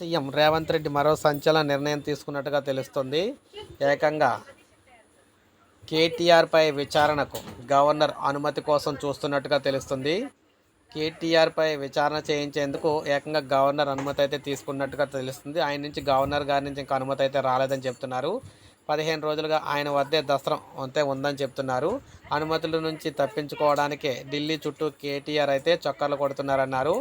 CM Revanth Reddy మరో సంచలన నిర్ణయం తీసుకున్నట్టుగా తెలుస్తుంది. ఏకంగా కేటీఆర్పై విచారణకు గవర్నర్ అనుమతి కోసం చూస్తున్నట్టుగా తెలుస్తుంది. కేటీఆర్పై విచారణ చేయించేందుకు ఏకంగా గవర్నర్ అనుమతి అయితే తీసుకున్నట్టుగా తెలుస్తుంది. ఆయన నుంచి గవర్నర్ గారి నుంచి ఇంకా అనుమతి అయితే రాలేదని చెప్తున్నారు. పదిహేను రోజులుగా ఆయన వద్దే దసరం అంతే ఉందని చెప్తున్నారు. అనుమతుల నుంచి తప్పించుకోవడానికే ఢిల్లీ చుట్టూ కేటీఆర్ అయితే చక్కర్లు కొడుతున్నారన్నారు.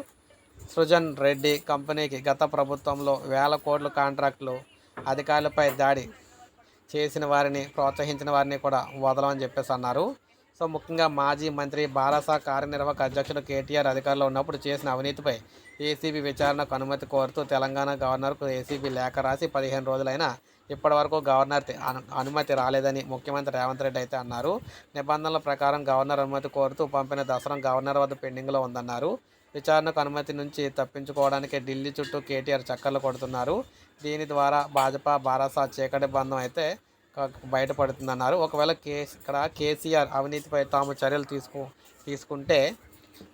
సృజన్ రెడ్డి కంపెనీకి గత ప్రభుత్వంలో వేల కోట్ల కాంట్రాక్టులు అధికారులపై దాడి చేసిన వారిని ప్రోత్సహించిన వారిని కూడా వదలమని చెప్పేసి అన్నారు. సో ముఖ్యంగా మాజీ మంత్రి బారాసా కార్యనిర్వాహక అధ్యక్షుడు కేటీఆర్ అధికారంలో ఉన్నప్పుడు చేసిన అవినీతిపై ఏసీబీ విచారణకు అనుమతి కోరుతూ తెలంగాణ గవర్నర్కు ఏసీబీ లేఖ రాసి పదిహేను రోజులైనా ఇప్పటివరకు గవర్నర్ అనుమతి రాలేదని ముఖ్యమంత్రి రేవంత్ రెడ్డి అయితే అన్నారు. నిబంధనల ప్రకారం గవర్నర్ అనుమతి కోరుతూ పంపిన దసరం గవర్నర్ వద్ద పెండింగ్లో ఉందన్నారు. విచారణకు అనుమతి నుంచి తప్పించుకోవడానికి ఢిల్లీ చుట్టూ కేటీఆర్ చక్కర్లు కొడుతున్నారు. దీని ద్వారా భాజపా బారాసా చీకటి బంధం అయితే బయటపడుతుందన్నారు. ఒకవేళ కే ఇక్కడ కేసీఆర్ అవినీతిపై తాము చర్యలు తీసుకు తీసుకుంటే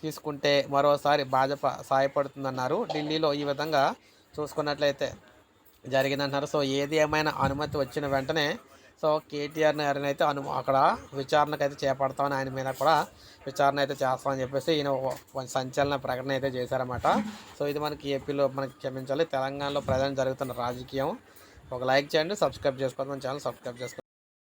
తీసుకుంటే మరోసారి భాజపా సాయపడుతుందన్నారు. ఢిల్లీలో ఈ విధంగా చూసుకున్నట్లయితే జరిగిందంటున్నారు సో ఏది ఏమైనా అనుమతి వచ్చిన వెంటనే సో కేటీఆర్ గారిని అయితే అను అక్కడ విచారణకు అయితే చేపడతామని ఆయన మీద కూడా విచారణ అయితే చేస్తామని చెప్పేసి ఈయన సంచలన ప్రకటన అయితే చేశారన్నమాట. సో ఇది మనకి ఏపీలో మనకి క్షమించాలి. తెలంగాణలో ప్రజెంట్ జరుగుతున్న రాజకీయం. ఒక లైక్ చేయండి సబ్స్క్రైబ్ చేసుకోండి మన ఛానల్ సబ్స్క్రైబ్ చేసుకోండి